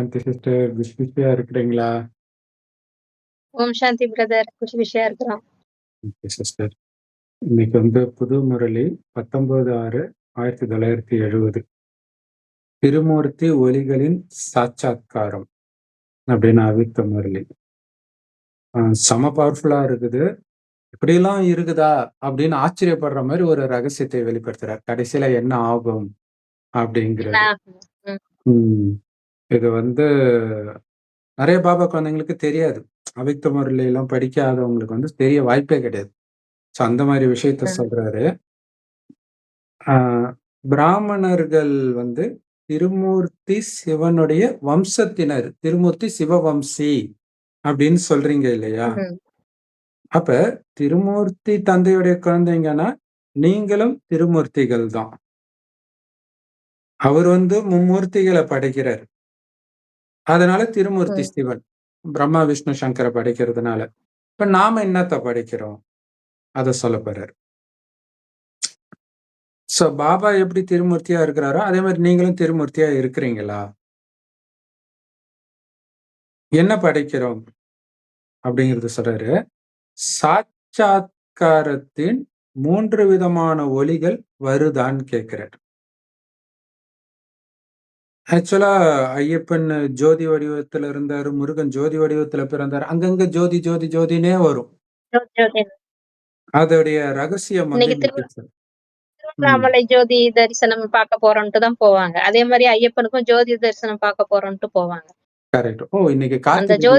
சாந்தி sister. Busy பிஸியா இருக்கிறீங்களா? Om Shanti brother. குஷி விஷயா இருக்கிறோம். Okay sister. இன்னைக்கு வந்து புது முரளி 19/6/1970. திருமூர்த்தி ஒலிகளின் சாட்சாத்காரம் அப்படின்னு அவித்த முரளி. செம பவர்ஃபுல்லா இருக்குது. இப்படியெல்லாம் இருக்குதா? அப்படின்னு ஆச்சரியப்படுற மாரி ஒரு ரகசியத்தை வெளிப்படுத்துறார். கடைசியில என்ன ஆகும்? அப்படிங்கிறது. இது வந்து நெறைய பாபா குழந்தைங்களுக்கு தெரியாது. அவித்த முரளிலாம் படிக்காதவங்களுக்கு வந்து தெரிய வாய்ப்பே கிடையாது. ஸோ அந்த மாரி விஷயத்த. சொல்றாரு. பிராமணர்கள் வந்து திருமூர்த்தி சிவனுடைய வம்சத்தினர். திருமூர்த்தி சிவவம்சி அப்படின்னு சொல்றீங்க இல்லையா? அப்ப திருமூர்த்தி தந்தையுடைய குழந்தைங்கன்னா, நீங்களும் திருமூர்த்திகள் தான். அவர் வந்து மும்மூர்த்திகள படைக்கிறார். அதனால திருமூர்த்தி. சிவன். பிரம்மா, விஷ்ணு, சங்கர படைக்கிறதுனால. இப்ப நாம என்னத்த படைக்கிறோம்? அத சொல்லப் போறாரு. ஸோ பாபா எப்படி திருமூர்த்தியா இருக்கிறாரோ, அதே மாரி நீங்களும் திருமூர்த்தியா இருக்கிறீங்களா? என்ன படைக்கிறோம்? அப்படிங்கிறத சொல்றாரு. சாட்சாத்காரத்தின் 3 விதமான ஒலிகள் வருதான்னு கேட்கிறார். ஆக்சுவலா ஐயப்பன் ஜோதி வடிவத்துல இருந்தாரு. முருகன் ஜோதி வடிவத்துல பிறந்தாரு. அங்கங்க ஜோதி, ஜோதி, ஜோதின்னே வரும். அதோடைய ரகசியம் வந்து இன்னைக்கு. திருவண்ணாமலை ஜோதி தரிசனம் பார்க்க போறோன்ட்டு தான் போவாங்க. அதே மாரி ஐயப்பனுக்கும் ஜோதி தரிசனம் பார்க்க போறோன்ட்டு போவாங்க. கரெக்ட். ஓ! இன்னைக்கு கார்த்திகை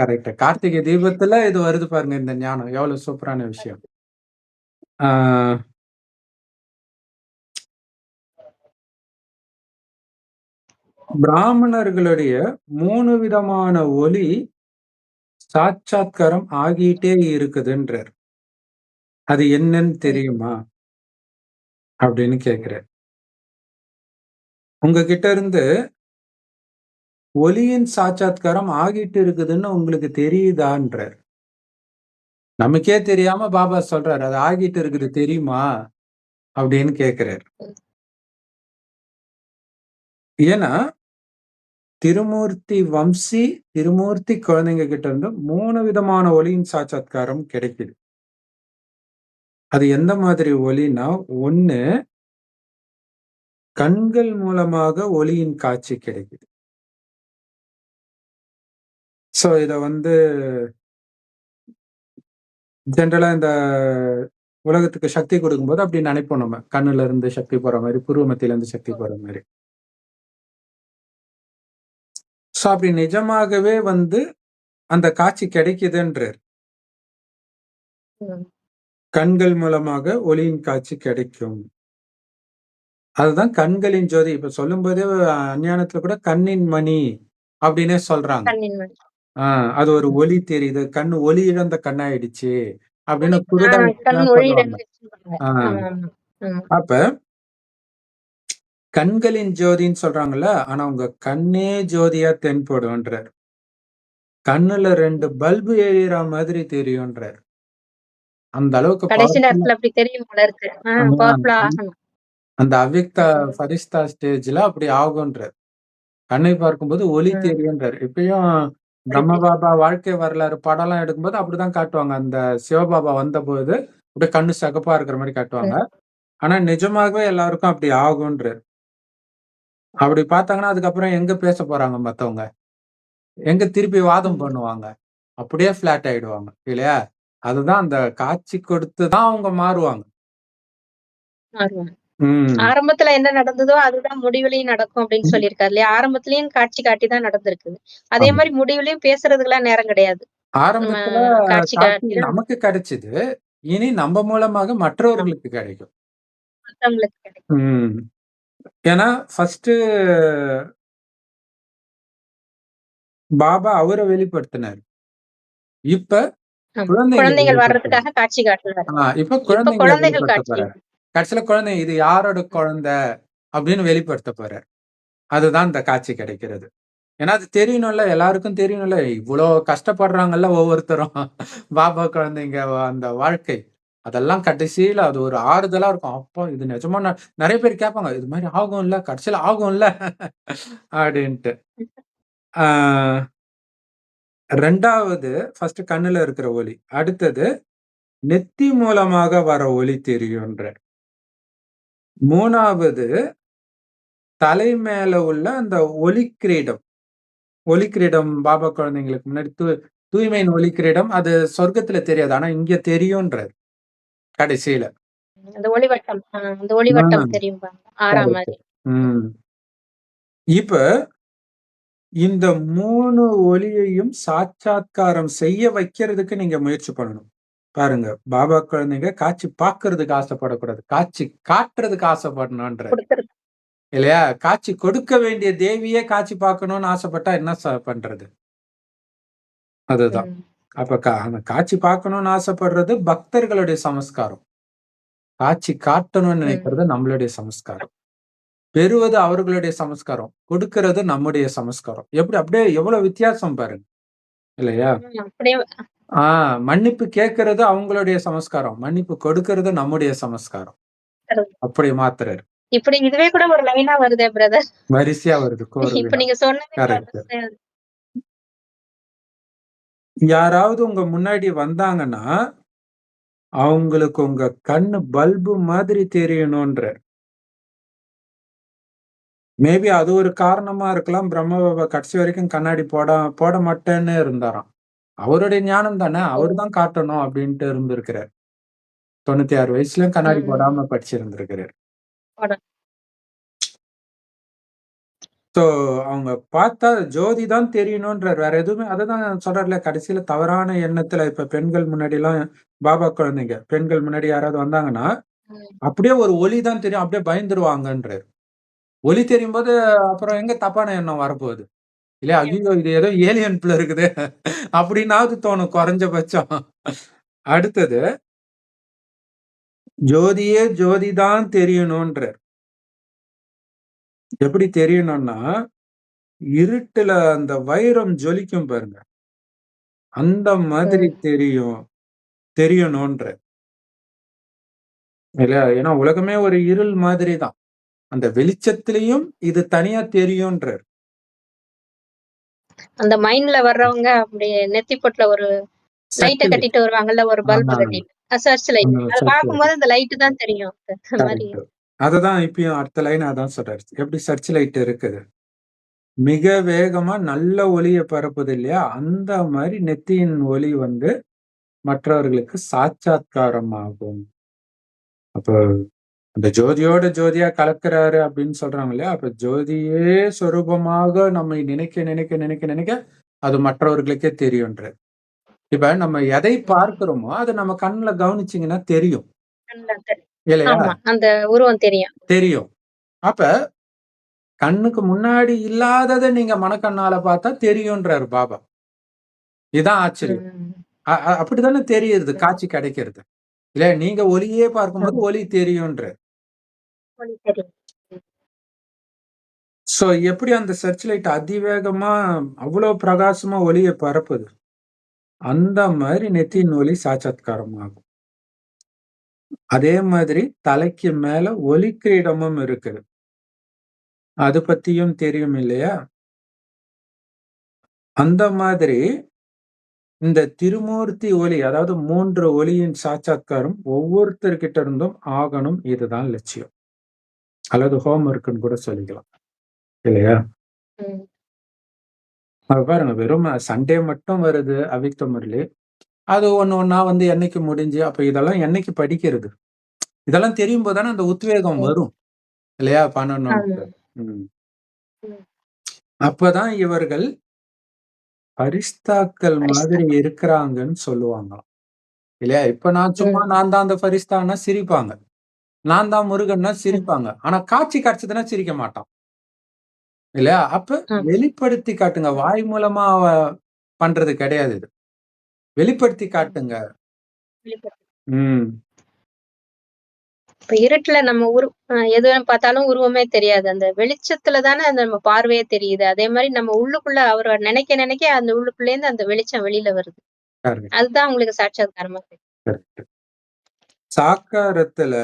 கரெக்ட். கார்த்திகை தீபத்துல இது வருது பாருங்க இந்த ஞானம். எவ்வளவு சூப்பரான விஷயம். பிராமணர்களுடைய மூணு விதமான ஒலி சாட்சாத்காரம் ஆகிட்டே இருக்குதுன்றார். அது என்னன்னு தெரியுமா? அப்படின்னு கேட்கிறார். உங்ககிட்ட இருந்து ஒலியின் சாட்சாத்காரம் ஆகிட்டு இருக்குதுன்னு உங்களுக்கு தெரியுதான்றார். நமக்கே தெரியாம பாபா சொல்றாரு. அது ஆகிட்டு இருக்குது தெரியுமா? அப்படின்னு கேட்கிறார். ஏன்னா திருமூர்த்தி வம்சி, திருமூர்த்தி குழந்தைங்க கிட்ட இருந்து மூணு விதமான ஒலியின் சாட்சாத்காரம் கிடைக்குது. அது எந்த மாதிரி ஒலின்னா, 1 கண்கள் மூலமாக ஒளியின் காட்சி கிடைக்குது. ஸோ இத வந்து ஜெனரலா இந்த உலகத்துக்கு சக்தி கொடுக்கும்போது அப்படி நினைப்போம் நம்ம. கண்ணுல இருந்து சக்தி போற மாதிரி புருவ மத்தியில இருந்து சக்தி போற மாதிரி ஸோ அப்படி நிஜமாகவே வந்து அந்த காட்சி கிடைக்குதுன்றார். கண்கள் மூலமாக ஒலியின் காட்சி கிடைக்கும். அதுதான் கண்களின் ஜோதி. இப்ப சொல்லும்போதே அஞ்ஞானத்துல கூட கண்ணின் மணி அப்படின்னே சொல்றாங்க. கண்ணின் மணி. ஆ அது ஒரு. ஒளி தெரியுது. கண் ஒளி இழந்த கண்ணாயிடுச்சு. அப்படின்னு குருடன் கண் கண்களின் ஜோதின்னு சொல்றாங்கல்ல, ஆனா உங்க கண்ணே ஜோதியா தென்படும்ன்றார். கண்ணுல 2 ம். பல்பு எரியிற மாதிரி தெரியும்ன்றார். அந்த அளவுக்கு. அந்த அவ்யக்த. ஃபரிஸ்தா ஸ்டேஜ்ல அப்படி ஆகுன்றார். கண்ணை பார்க்கும்போது ஒளி. தெரியும்ன்றார். இப்பயும் பிரம்ம. பாபா வாழ்க்கை வரலாறு படம்லாம் எடுக்கும்போது அப்படிதான் காட்டுவாங்க. அந்த சிவபாபா வந்தபோது அப்படியே கண்ணு சிகப்பா இருக்கிற மாரி காட்டுவாங்க. ஆனா நிஜமாகவே எல்லாருக்கும் அப்படி ஆகுன்றார். அப்படி பார்த்தாங்கன்னா, அதுக்கப்புறம் எங்க பேசப் போறாங்க மத்தவங்க? எங்க திருப்பி வாதம். பண்ணுவாங்க? அப்படியே ஃப்ளாட் ஆயிடுவாங்க. இல்லையா? அதுதான் அந்த காட்சி கொடுத்து தான் அவங்க மாறுவாங்க. ஆரம்பத்துல என்ன நடந்ததோ அதுதான் முடிவிலயும் நடக்கும் அப்படின்னு. சொல்லியிருக்காரு இல்லையா? ஆரம்பத்திலயும் காட்சி காட்டி தான் நடந்திருக்குது. அதே ஆமா. மாரி முடிவிலயும் பேசுறதுக்கெல்லாம் நேரம் கிடையாது. ஆரம்பத்துல காட்சி காட்டி நமக்கு கிடைச்சது. இனி நம்ம மூலமாக. மற்றவர்களுக்கு கிடைக்கும். மத்தவங்களுக்கு கிடைக்கும். ஏன்னா ஃபர்ஸ்ட்டு பாபா அவர வெளிப்படுத்தினாரு. இப்ப குழந்தைகள். வர்றதுக்காக காட்சி காட்டுறாரு. இப்ப குழந்தைகள். கடைசியில குழந்தை இது யாரோட. குழந்தை? அப்படின்னு வெளிப்படுத்த போறார். அதுதான் இந்த காட்சி கிடைக்கிறது. ஏன்னா அது தெரியணும்ல, எல்லாருக்கும் தெரியணும்ல. இவ்ளோ கஷ்டப்படுறாங்கல்ல ஒவ்வொருத்தரும். பாபா குழந்தைங்க அந்த வாழ்க்கை. அதெல்லாம் கடைசியில அது ஒரு ஆறுதலா இருக்கும். அப்போ இது நிஜமா நிறைய பேர் கேட்பாங்க. இது மாரி ஆகும்ல, கடைசியில ஆகும்ல அப்படின்ட்டு ஆ 2வது ஃபர்ஸ்ட் கண்ணுல இருக்கிற ஒளி. அடுத்தது நெத்தி மூலமாக வர ஒளி தெரியும்ன்றார். 3வது தலை மேல உள்ள அந்த ஒளி கிரீடம். ஒளி கிரீடம் பாபா குழந்தைங்களுக்கு முன்னாடி தூ தூய்மையின் ஒலி கிரீடம் அது சொர்க்கத்துல தெரியாது. ஆனா இங்க தெரியுன்றது கடைசியில. அந்த ஒளிவட்டம். அந்த. ஒளிவட்டம் தெரியும்பாங்க. 6ஆம் கரெக்ட். மாரி. ம். இப்ப இந்த 3 ஒளியையும் சாட்சாத்காரம் செய்ய வைக்கிறதுக்கு நீங்க முயற்சி பண்ணணும். பாருங்க, பாபா குழந்தைங்க காட்சி பார்க்கறதுக்கு ஆசைப்படக்கூடாது. காட்சி காட்டுறதுக்கு. குடுக்குறது. இல்லையா? காட்சி கொடுக்க வேண்டிய தேவியே காட்சி பார்க்கணும்னு ஆசைப்பட்டா என்ன பண்றது? அதுதான். அப்ப கா அந்த காட்சி பார்க்கணும்னு ஆசைப்படுறது பக்தர்களுடைய சமஸ்காரம். காட்சி காட்டணும்னு. நினைக்கிறது நம்மளுடைய சமஸ்காரம். பெறுவது அவர்களுடைய சமஸ்காரம். கொடுக்கிறது நம்முடைய சமஸ்காரம். எப்படி அப்படியே எவ்வளவு வித்தியாசம் பாருங்க. இல்லையா? ம். அப்படியே ஆ மன்னிப்பு கேட்கிறது அவங்களுடைய சமஸ்காரம். மன்னிப்பு கொடுக்கிறது நம்முடைய சமஸ்காரம். அப்படி மாத்துறாரு. இப்படி இதுவே கூட ஒரு லைனா வருதே பிரதர். வரிசையா வருது இப்ப. நீங்க வருது. யாராவது உங்க முன்னாடி வந்தாங்கன்னா, அவங்களுக்கு உங்க கண்ணு பல்பு மாதிரி தெரியணும்ன்றார். மேபி அது ஒரு காரணமா இருக்கலாம். பிரம்ம பாபா கடைசி வரைக்கும் கண்ணாடி போட போட மாட்டேன்னு இருந்தாராம். அவருடைய ஞானம் தானே. அவரு தான் காட்டணும் அப்டின்ட்டு இருந்திருக்கிறார். 96 வயசுலயும் கண்ணாடி. போடாம படிச்சிருந்திருக்கிறார். ஸோ அவங்க பார்த்தா ஜோதி தான் தெரியணுன்றார். வேற எதுவுமே அததான் சொல்றார்ல கடைசியில தவறான எண்ணத்துல இப்ப பெண்கள் முன்னாடிலாம் பாபா குழந்தைங்க, பெண்கள் முன்னாடி யாராவது வந்தாங்கன்னா. அப்படியே ஒரு ஒளி தான் தெரியும். அப்படியே பயந்துருவாங்கன்றாரு. ஒளி தெரியும்போது அப்புறம் எங்க தப்பான எண்ணம் வரப்போகுது? இல்லையா? ஐய்யயோ! இது ஏதோ ஏலியன் போல இருக்குதே அப்படின்னாவது தோணும் குறைஞ்சபட்சம். அடுத்தது ஜோதியே ஜோதி தான் தெரியணுன்றார். எப்படி தெரியணும்னா, இருட்டுல அந்த வைரம் ஜொலிக்கும் பாருங்க. அந்த மாதிரி ம். தெரியும். தெரியணுன்றார். இல்லையா? ஏன்னா உலகமே ஒரு இருள் மாதிரி தான். அந்த வெளிச்சத்திலயும் இது தனியா தெரியும்ன்றார். அந்த மைண்ட்ல வர்றவங்க அப்படியே நெத்தி பொட்டுல ஒரு லைட்ட. கட்டிட்டு வருவாங்கல்ல, ஒரு பல்ப். கட்டிட்டு. Searchlight. அத சர்ச் லைட். பார்க்கும்போது அந்த லைட் தான் தெரியும். அந்த மாரி. கரெக்ட். அததான் இப்பயும் அடுத்த லைன் அதான் சொல்றாரு. எப்படி சர்ச் லைட் இருக்குது. மிக வேகமா நல்ல ஒளியை பரப்புது இல்லையா? அந்த மாதிரி நெத்தியின் ஒளி வந்து மற்றவர்களுக்கு சாட்சாத்காரமாகும் அப்போ அப்ப அந்த ஜோதியோட ஜோதியா கலக்கிறாரு அப்படின்னு சொல்றாங்க இல்லையா? அப்ப ஜோதியே சொரூபமாக நம்மை நினைக்க, நினைக்க, நினைக்க, நினைக்க அது மற்றவர்களுக்கே தெரியும்ன்ற இப்ப நம்ம எதை பார்க்கிறோமோ, அது நம்ம கண்ணுல கவனிச்சீங்கன்னா தெரியும். இல்லையா? ஆமா. அந்த உருவம் தெரியும். தெரியும். அப்ப கண்ணுக்கு முன்னாடி இல்லாதத நீங்க மனக்கண்ணால பார்த்தா தெரியும்ன்றாரு பாபா. இதான் ஆச்சரியம். ம். அ அ அப்படித்தானே தெரியுது. காட்சி கிடைக்கிறது. இல்லையா? நீங்க ஒளியே பார்க்கும்போது ஆமா. ஒளி தெரியும்ன்றார். ஒளி தெரியும். ம். ஸோ எப்படி அந்த சர்ச் லைட் அதிவேகமா அவ்வளோ பிரகாசமா ஒளிய பரப்புது. அந்த மாரி நெத்தியின். ஒளி சாட்சாத்காரம் ஆகும். அதே மாதிரி தலைக்கு மேல ஒளி கிரீடமும் இருக்குது. அது பத்தியும் தெரியும் இல்லையா? அந்த மாதிரி இந்த திருமூர்த்தி ஒளி, அதாவது 3 ஒளியின் சாட்சாத்காரம் ஒவ்வொருத்தர்கிட்ட இருந்தும் ஆகணும். இதுதான் லட்சியம். அல்லது ஹோம் ஒர்க்ன்னு கூட சொல்லிக்கலாம். இல்லையா? பாருங்க வெறும் சண்டே மட்டும் வருது அவ்விக்த முரளி. அது ஒண்ணு ஒண்ணா வந்து என்னைக்கு முடிஞ்சு, அப்ப இதெல்லாம் என்னைக்கு படிக்கிறது? இதெல்லாம் தெரியும்போது தானே அந்த உத்வேகம். வரும். இல்லையா? பண்ணணும்ன்ட்டு. ஆமா. ம். ம். அப்பதான் இவர்கள் ஃபரிஸ்தாக்கள் ஃபரிஸ்தா. மாதிரி இருக்கிறாங்கன்னு சொல்லுவாங்களாம். இல்லையா? இப்ப நான் சும்மா. நான் தான் அந்த ஃபரிஸ்தான்னா சிரிப்பாங்க. நான் தான் முருகன்னா. சிரிப்பாங்க. ஆனா காட்சி கிடைச்சதுன்னா சிரிக்க மாட்டான். இல்லையா? அப்ப. வெளிப்படுத்தி காட்டுங்க. வாய் மூலமா பண்றது கிடையாது இது. வெளிப்படுத்தி. காட்டுங்க. வெளிப்படு ம். இப்ப இருட்டுல நம்ம உரு எது பார்த்தாலும் உருவமே தெரியாது. அந்த வெளிச்சத்துல தானே அந்த நம்ம பார்வையே தெரியுது. அதே மாரி நம்ம உள்ளுக்குள்ள அவர நினைக்க நினைக்க அந்த உள்ளுக்குள்ளேருந்து அந்த வெளிச்சம் வெளில வருது. அதுதான் உங்களுக்கு சாட்சாத்காரமா. சாக்காரத்துல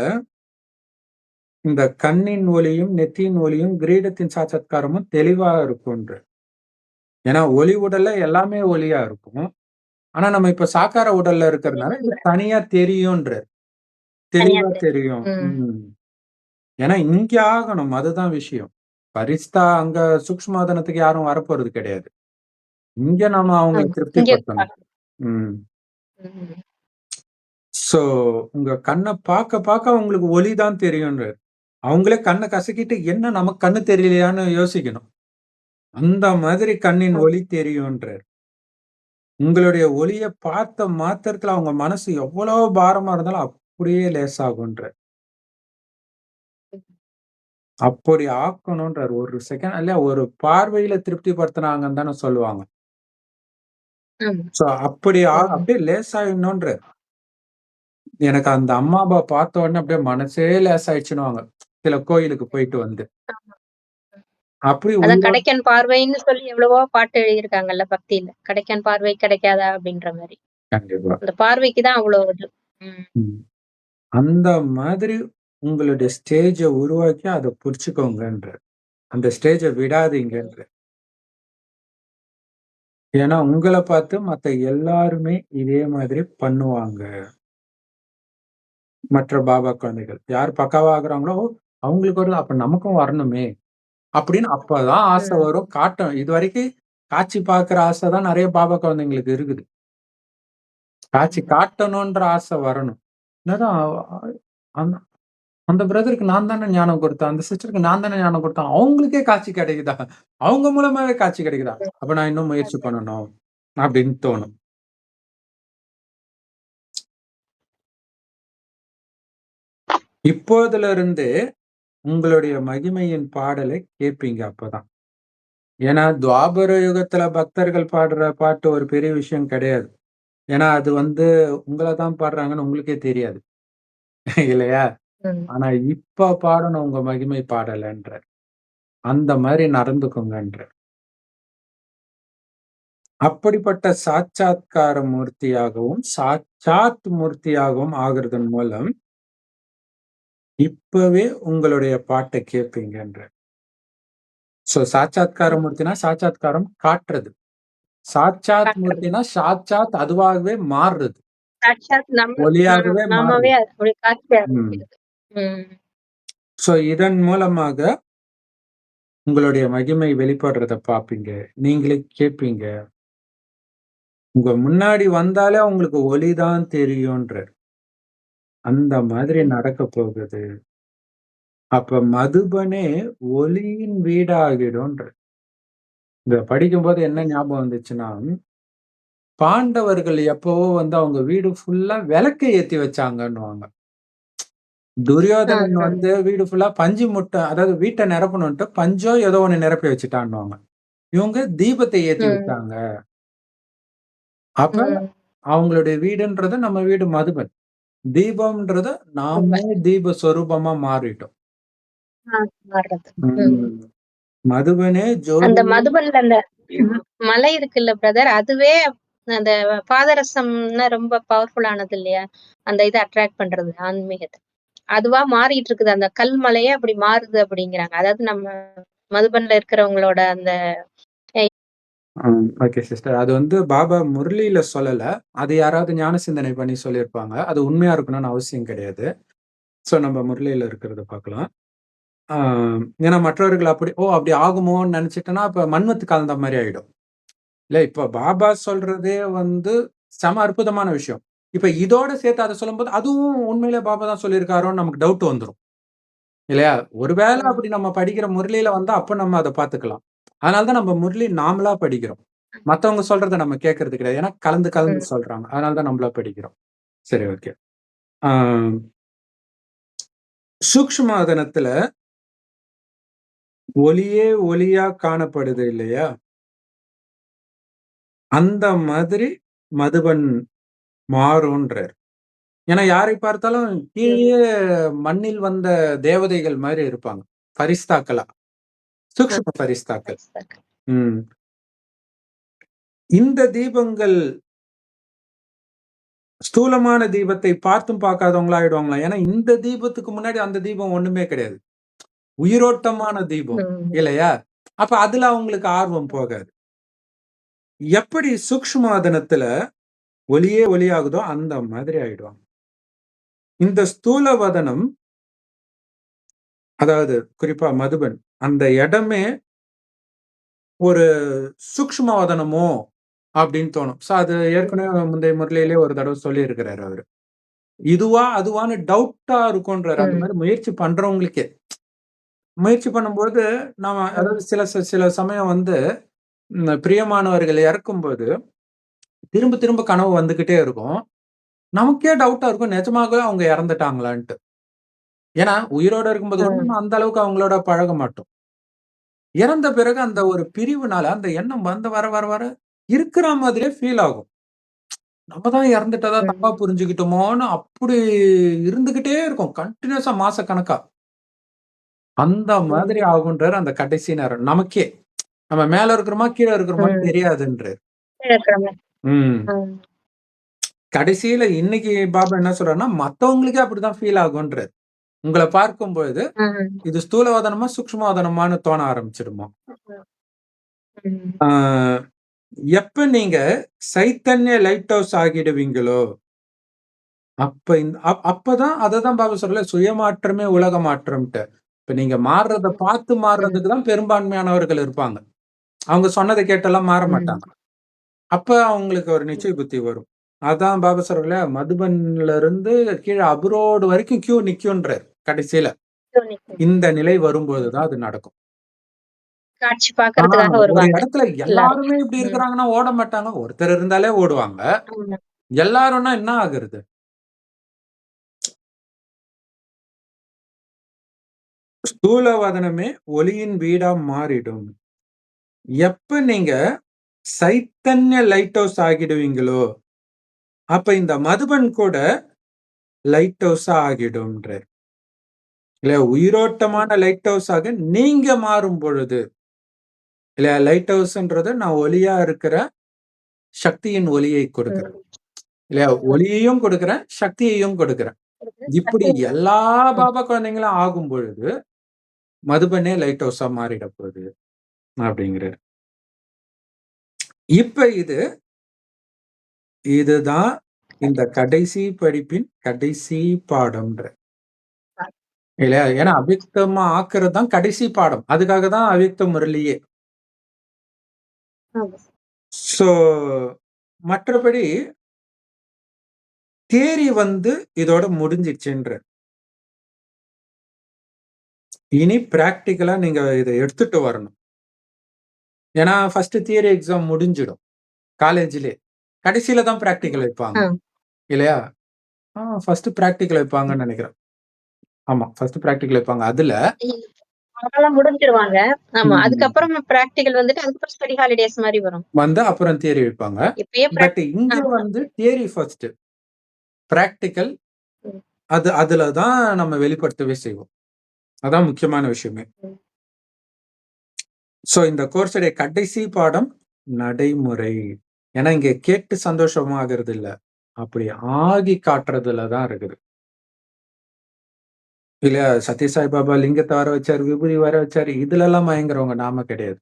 இந்த கண்ணின் ஒளியும், நெத்தியின் ஒளியும், கிரீடத்தின் சாட்சாத்காரமும் தெளிவா இருக்கும்ன்றார். ஏன்னா, ஒளி உடல்ல எல்லாமே ஒளியா இருக்கும். ஆனா, நம்ம இப்ப சாக்கார உடல்ல இருக்கிறதுனால இது தனியா தெரியும்ன்றார். தெளிவா தெரியும். ஏன்னா, இங்க ஆகணும். அதுதான் விஷயம். பரிஸ்தா அங்க சூக்ஷ்மவதனத்துக்கு யாரும் வரப்போறது கிடையாது. இங்க நாம அவங்கள ஆமா. இங்க திருப்திப்படுத்தணும். பார்க்கணும். ம். ம். ஸோ, உங்க கண்ண பாக்க பாக்க உங்களுக்கு ஒளி தான் தெரியும்ன்றார். அவங்களே கண்ண கசக்கிட்டு, என்ன நமக்கு கண்ணு தெரியலையான்னு யோசிக்கணும். அந்த மாதிரி கண்ணின். ஒளி தெரியும்ன்றார். உங்களுடைய ஒளிய பார்த்த மாத்திரத்துல அவங்க மனசு எவ்வளோ பாரமா இருந்தாலும் அப்படியே லேசாகும்ன்றார். ம். அப்படி ஆக்கணும்ன்றார். ஒரு செகண்ட் இல்ல ஒரு பார்வையில திருப்திப்படுத்துனாங்கன்னு தானே சொல்லுவாங்க. ஸோ, அப்படி. அப்படியே லேசாயிடணும்ன்றார். எனக்கு அந்த அம்மா, அப்பா பார்த்த உடனே அப்படியே மனசே லேசாயிடுச்சுன்னுவாங்க. சில கோயிலுக்கு போயிட்டு வந்து. அப்படி கடைக்கன் பார்வைன்னு சொல்லி எவ்வளவோ பாட்டு எழுதியிருக்காங்கல்ல பக்தியில. கடைக்கன் பார்வை கிடைக்காதா அப்படின்ற மாரி. கண்டிப்பா. அந்த பார்வைக்கு தான் அவ்வளோ இது. அந்த மாதிரி உங்களுடைய ஸ்டேஜ உருவாக்கி அத புடிச்சுக்கோங்கன்றார். அந்த ஸ்டேஜ ம். விடாதீங்கன்றார். ஏன்னா, உங்கள பார்த்து மத்த எல்லாருமே இதே மாதிரி பண்ணுவாங்க. மற்ற பாபா குழந்தைகள். யார் பக்காவா ஆகுறாங்களோ, அவங்களுக்கு வருது. அப்ப நமக்கும் வரணுமே! அப்படின்னு அப்பதான் ஆசை. வரும். காட்டும். இதுவரைக்கும் காட்சி பார்க்கிற ஆசை தான் நெறைய பாபா குழந்தைங்களுக்கு இருக்குது. காட்சி ம். காட்டணுன்ற ஆசை வரணும். என்னதான் அந்த அந்த பிரதருக்கு நான் தானே ஞானம் குடுத்தேன். அந்த சிஸ்டருக்கு நான் தானே ஞானம் குடுத்தேன். அவங்களுக்கே காட்சி கிடைக்குதா? அவங்க மூலமாவே காட்சி கிடைக்குதா? அப்ப நான் இன்னும் முயற்சி. பண்ணணும். அப்படின்னு தோணும். இப்போதிலிருந்து உங்களுடைய மகிமையின் பாடலை கேட்பீங்க அப்பதான். ஏன்னா, துவாபர யுகத்துல பக்தர்கள் பாடுற பாட்டு ஒரு பெரிய விஷயம் கிடையாது. ஏன்னா, அது வந்து உங்கள தான் பாடுறாங்கன்னு உங்களுக்கே தெரியாது. இல்லையா? ஆனா, இப்ப பாடணும் உங்க மகிமை பாடலன்றார். அந்த மாரி நடந்துக்கோங்கன்றார். அப்படிப்பட்ட சாட்சாத்கார மூர்த்தியாகவும், சாட்சாத் மூர்த்தியாகவும் ஆகுறதன் மூலம் இப்பவே உங்களுடைய பாட்ட கேட்பீங்கன்றார். ஸோ, சாட்சாத்கார. மூர்த்தினா, சாட்சாத்காரம் காட்டுறது. சாட்சாத். மூர்த்தினா, சாட்சாத் அதுவாகவே மாறுறது. ஒளியாகவே. ஸோ, இதன் மூலமாக உங்களுடைய மகிமை வெளிப்படுறத பார்ப்பீங்க. நீங்களே கேட்பீங்க. உங்க முன்னாடி வந்தாலே உங்களுக்கு ஒளி தான் தெரியும்ன்றார். அந்த மாதிரி ம். நடக்கப் போகுது. அப்ப மதுபனே ஒளியின் வீடாகிடும்ன்றார். இத படிக்கும்போது என்ன. ஞாபகம் வந்துச்சுன்னா, பாண்டவர்கள் எப்பவோ வந்து அவங்க வீடு ஃபுல்லா விளக்க ஏத்தி வச்சாங்கன்னுவாங்க. துரியோதனன். வந்து வீடு ஃபுல்லா பஞ்சு முட்டை அதாவது வீட்ட நிரப்பணுன்ட்டு பஞ்சோ ஏதோ ஒண்ணு நிரப்பி வச்சுட்டான்னுவாங்க. இவங்க தீபத்தை ஏத்தி ம். வச்சாங்க. அப்ப ம். அவங்களுடைய வீடுன்றது நம்ம வீடு மதுபன். தீபம்ன்றது நாமே. தீப சொரூபமா மாறிட்டோம். மதுபனே அந்த மதுபன்ல அந்த மலை இருக்குல்ல பிரதர், அதுவே அந்த பாதரசம்னா ரொம்ப பவர்ஃபுல்லானது இல்லையா? அந்த இத அட்ராக்ட் பண்றது ஆன்மீகத்த. அதுவா மாறிட்டு இருக்குது. அந்த கல் மலையே அப்படி மாறுது அப்படிங்கிறாங்க. அதாவது நம்ம மதுபன்ல இருக்கிறவங்களோட அந்த ம். Okay sister. அது வந்து பாபா முரளியில சொல்லல. அது யாராவது ஞான சிந்தனை பண்ணி சொல்லியிருப்பாங்க. அது உண்மையா இருக்கணும்னு அவசியம் கிடையாது. ஸோ நம்ம முரளியில இருக்கிறத பார்க்கலாம். ஆ ஏன்னா மற்றவர்கள் அப்படி ஓ! அப்படி ஆகுமோன்னு நெனச்சுட்டேன்னா, அப்ப மன்மத்து கலந்த மாரி ஆயிடும். இல்ல இப்ப பாபா சொல்றதே வந்து செம அற்புதமான விஷயம். இப்ப இதோட சேர்த்து அத சொல்லும்போது, அதுவும் உண்மையிலே பாபா தான் சொல்லியிருக்காரோன்னு நமக்கு டவுட் வந்துரும். இல்லையா? ஒருவேள ம். அப்படி நம்ம படிக்கிற முரளியில வந்தா, அப்ப நம்ம அத பார்த்துக்கலாம். அதனால தான் நம்ம முரளி நாமளா படிக்கிறோம். மத்தவங்க சொல்றத நம்ம கேட்கறது கிடையாது. ஏன்னா கலந்து கலந்து. சொல்றாங்க. அதனால தான் நம்மளா படிக்கிறோம். சரி ஓகே. ஆ சூக்ஷ்மவதனத்துல ஒளியே ஒளியா காணப்படுது இல்லையா? அந்த மாதிரி மதுபன் மாறும்ன்றார். ஏன்னா யாரை பார்த்தாலும் ம். கீழயே மண்ணில் வந்த தேவதைகள் மாரி இருப்பாங்க. ஃபரிஸ்தாக்களா. ஃபரிஸ்தாக்கள். பரிஸ்தாக்கள். ம். இந்த தீபங்கள் ஸ்தூலமான தீபத்தை பார்த்தும் பார்க்காதவங்களா ஆயிடுவாங்களா? ஏன்னா இந்த தீபத்துக்கு முன்னாடி அந்த தீபம் ஒண்ணுமே கிடையாது. உயிரோட்டமான தீபம். இல்லையா? அப்ப அதுல அவங்களுக்கு ஆர்வம் போகாது. எப்படி சூக்ஷ்மவதனத்துல ஒளியே ஒளியாகுதோ அந்த மாதிரி ஆயிடுவாங்க. இந்த ஸ்தூல வதனம் அதாவது குறிப்பா மதுபன் அந்த இடமே ஒரு சூக்ஷ்ம வதனமோ அப்படின்னு தோணும். ஸோ அது ஏற்கனவே முந்தைய முறையிலே ஒரு தடவ சொல்லியிருக்கிறாரு அவரு. இதுவா? அதுவான்னு டவுட்டா இருக்கும்ன்றாரு. அந்த ம். மாரி முயற்சி பண்றவங்களுக்கே. முயற்சி பண்ணும்போது நாம. அதாவது சில சில சமயம் வந்து பிரியமானவர்கள் இறக்கும்போது, திரும்ப திரும்ப கனவு வந்துகிட்டே இருக்கும். நமக்கே டவுட்டா இருக்கும். நிஜமாகவே அவங்க இறந்துட்டாங்களான்ட்டு. ஏன்னா, உயிரோட இருக்கும்போது கூட ம். நம்ம அந்த அளவுக்கு அவங்களோட பழக மாட்டோம். இறந்த பிறகு அந்த ஒரு பிரிவுனால அந்த எண்ணம் வந்து வர வர வர இருக்கிற மாதிரியே ஃபீல் ஆகும். நம்ம தான் இறந்துட்டதா தப்பா. புரிஞ்சுக்கிட்டோமோன்னு அப்படி இருந்துகிட்டே இருக்கும். கன்டினியூஸா மாசக்கணக்கா. அந்த மாதிரி. ஆகுன்றாரு அந்த கடைசி நேரம். நமக்கே. நம்ம மேல இருக்கிறோமா, கீழ இருக்கிறோமான்னு ம். தெரியாதுன்றாரு. கீழ இருக்கிற மாரி. ம். ம். கடைசியில இன்னைக்கு பாபா என்ன சொல்றாருன்னா, மத்தவங்களுக்கே அப்படிதான் ஃபீல் ஆகுன்றாரு. உங்கள பார்க்கும்பொழுது. இது ஸ்தூலவதனமா, சூக்ஷ்மவதனமான்னு தோண ஆரம்பிச்சுடுமா. எப்ப நீங்க சைத்தன்ய லைட் ஹவுஸ் ஆகிடுவீங்களோ, அப்ப இந்த அப் அப்பதான் அததான் பாபா சொல்லல, சுயமாற்றமே உலக மாற்றம்ன்ட்டு. இப்ப நீங்க மாறுறத பார்த்து. மாறுறதுக்கு தான் பெரும்பான்மையானவர்கள் இருப்பாங்க. அவங்க சொன்னத கேட்டெல்லாம் மாற. மாட்டாங்க. அப்ப அவங்களுக்கு ஒரு நிச்சய புத்தி வரும். அதான் பாபா சொல்றார்ல, மதுபன்ல இருந்து கீழ அப்ரோட் வரைக்கும் கியூ நிக்குன்றாரு கடைசியில. இந்த நிலை வரும்போது தான் அது நடக்கும். காட்சி வருவாங்க. இடத்துல எல்லாரும். இப்படி. இருக்கிறாங்கன்னா ஓட மாட்டாங்க. ஒருத்தர் இருந்தாலே ஓடுவாங்க. எல்லாரும்னா என்ன ஆகுறது? ஸ்தூல வதனமே ஒளியின் வீடா மாறிடும். எப்ப நீங்க சைத்தன்ய லைட் ஹவுஸ் ஆகிடுவீங்களோ, அப்ப இந்த மதுபன் கூட லைட் ஹவுஸா ஆகிடும்ன்றாரு. இல்லையா? உயிரோட்டமான லைட் ஹவுஸாக நீங்க மாறும் பொழுது, இல்லையா? லைட் ஹவுஸ்ன்றது நான் ஒளியா இருக்கிற சக்தியின் ஒளியை கொடுக்கிறேன். இல்லையா? ஒளியையும் கொடுக்கிறேன், சக்தியையும் கொடுக்கிறேன். இப்படி. எல்லா. பாபா குழந்தைங்களும் ஆகும் பொழுது, மதுபனே லைட் ஹவுஸா மாறிட போகுது. அப்படிங்கிறாரு. இப்ப இது இதுதான் இந்த கடைசி படிப்பின் கடைசி பாடம்ன்ற. இல்லையா? ஏன்னா அவ்யக்தமா ஆக்குறது தான் கடைசி பாடம். அதுக்காக தான் அவ்யக்த முரளியே. ஸோ மற்றபடி தியரி வந்து இதோட முடிஞ்சிடுச்சுன்றார். இனி பிராக்டிகலா நீங்க இத எடுத்துட்டு வரணும். ஏன்னா ஃபர்ஸ்ட் தியரி எக்ஸாம் முடிஞ்சிடும். காலேஜ்லயே. கடைசியில தான் பிராக்டிகல் வைப்பாங்க. இல்லையா? ஆ ஃபர்ஸ்ட் பிராக்டிகல் வைப்பாங்கன்னு நெனைக்கிறேன். ஆமா. ஃபர்ஸ்ட் பிராக்டிகல் வைப்பாங்க. அதுல அதெல்லாம் முடிஞ்சிருவாங்க. ஆமா. அதுக்கப்புறம் பிராக்டிகல் வந்துட்டு அதுக்கப்புறம் ஸ்டடி ஹாலிடேஸ் மாரி வரும். வந்து அப்புறம் தியரி வைப்பாங்க. பட் இங்க. வந்து தியரி ஃபர்ஸ்ட். பிராக்டிகல் ம். அது அதுல தான் நம்ம வெளிப்படுத்தவே செய்வோம். அதான் முக்கியமான விஷயமே. ஸோ இந்த கோர்ஸுடைய கடைசி பாடம் நடைமுறை. ஏன்னா இங்க கேட்டு சந்தோஷமாகறது இல்ல. அப்படி ஆகி காட்டுறதுல தான் இருக்குது. இல்லையா? சத்யசாய் பாபா லிங்கத்த வர வச்சாரு, விபூதி வர வச்சாரு. இதுலலாம் மயங்குறவங்க நாம கிடையாது.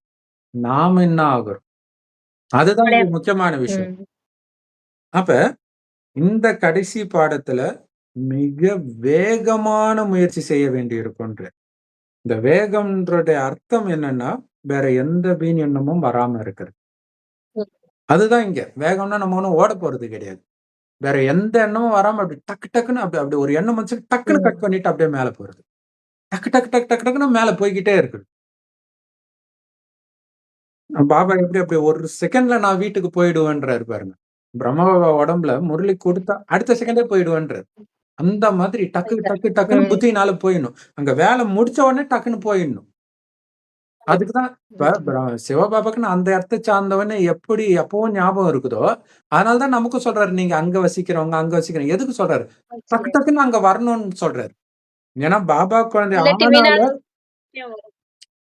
நாம என்ன ஆகுறோம்? அதுதான் முக்கியமான விஷயம். அப்ப இந்த கடைசி பாடத்துல மிக வேகமான முயற்சி செய்ய வேண்டியிருக்கும்ன்ற. இந்த வேகம்ன்றடைய அர்த்தம் என்னன்னா, வேற எந்த வீண் எண்ணமும் வராம இருக்கிறது. அதுதான் இங்க. வேகம்னா நம்ம ஒண்ணும் ஓட போறது கிடையாது. வேற எந்த எண்ணமும் வராம அப்படி டக்கு டக்குன்னு அப்படி அப்படி ஒரு எண்ணம் வந்துச்சு டக்குன்னு. கட் பண்ணிட்டு அப்படியே மேல போறது. டக்கு டக்கு டக்கு டக்கு டக்குன்னு மேல போய்க்கிட்டே இருக்குது. பாபா எப்படி அப்படி ஒரு செகண்ட்ல நான் வீட்டுக்கு போயிடுவேன்றாரு பாருங்க. பிரம்ம பாபா உடம்புல முரளி கொடுத்தா அடுத்த செகண்டே போயிடுவேன்றாரு. அந்த மாதிரி டக்கு டக்கு டக்குன்னு ம். புத்தியினால போயிடணும். அங்க வேலை முடிச்ச உடனே டக்குன்னு போயிடணும். அதுக்கு தான் இப்ப. பிர சிவபாபாக்குன்னு அந்த இடத்த சார்ந்தவன்னு எப்படி எப்பவும் ஞாபகம் இருக்குதோ, அதனால தான் நமக்கும் சொல்றாரு, நீங்க அங்க வசிக்கிறவங்க, அங்க வசிக்கிறவங்க. எதுக்கு சொல்றாரு? டக்கு டக்குன்னு அங்க வரணும்னு சொல்றாரு. ஏன்னா பாபா குழந்தை இல்லாட்டி ஆனாலே வீணான விஷயம் வரும்.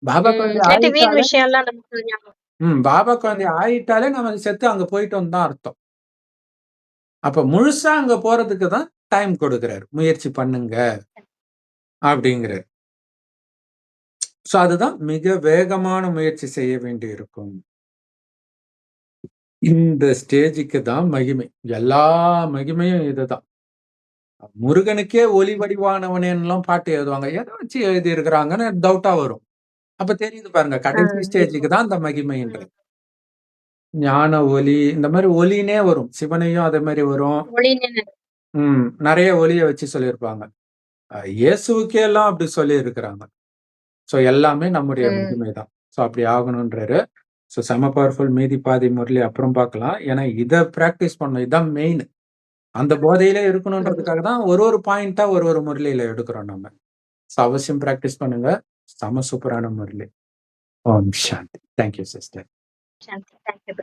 பாபா. குழந்தை இல்லாட்டி வீண் ஆயிட்டாலே விஷயம்லாம் நமக்கு ஞாபகம் ம். பாபா குழந்தை. ஆயிட்டாலே நம்ம செத்து அங்க போயிட்டோம்னு தான் அர்த்தம். அப்ப முழுசா அங்க போறதுக்கு தான் டைம் கொடுக்கிறாரு. முயற்சி பண்ணுங்க. அப்படிங்கிறாரு. சோ அதுதான் மிக வேகமான முயற்சி செய்ய வேண்டியிருக்கும். இந்த ஸ்டேஜ்க்கு தான் மகிமை. எல்லா மகிமையும் இதுதான். முருகனுக்கே ஒளி வடிவானவனேன்னுலாம் பாட்டு எழுதுவாங்க. எத வச்சு எழுதியிருக்கிறாங்கன்னு டவுட்டா வரும். அப்ப தெரியுது பாருங்க. கடைசி ஸ்டேஜ்க்கு தான் அந்த மகிமைன்றது. ஞான ஒளி இந்த மாரி ஒளினே வரும். சிவனையும் அதே மாரி வரும். ஒளின்னு ம். நெறைய ஒளிய வச்சு சொல்லியிருப்பாங்க. அ இயேசுவுக்கே எல்லாம் அப்படி சொல்லியிருக்கிறாங்க. சோ எல்லாமே நம்முடைய ம். மகிமை தான். சோ அப்படி ஆகணுன்றாரு. சோ செம பவர்ஃபுல் மீதி பாதி முரளி அப்புறம் பார்க்கலாம். ஏன்னா இத பிராக்டிஸ் பண்ணணும். இதான் மெயின். அந்த போதையிலே. இருக்கணுன்றதுக்காக தான் ஒரு ஒரு பாயிண்ட்டா ஒரு ஒரு முரளியில எடுக்கிறோம் நம்ம. சோ அவசியம் பிராக்டிஸ் பண்ணுங்க. செம சூப்பரான Murali. Om Shanti. Thank you sister.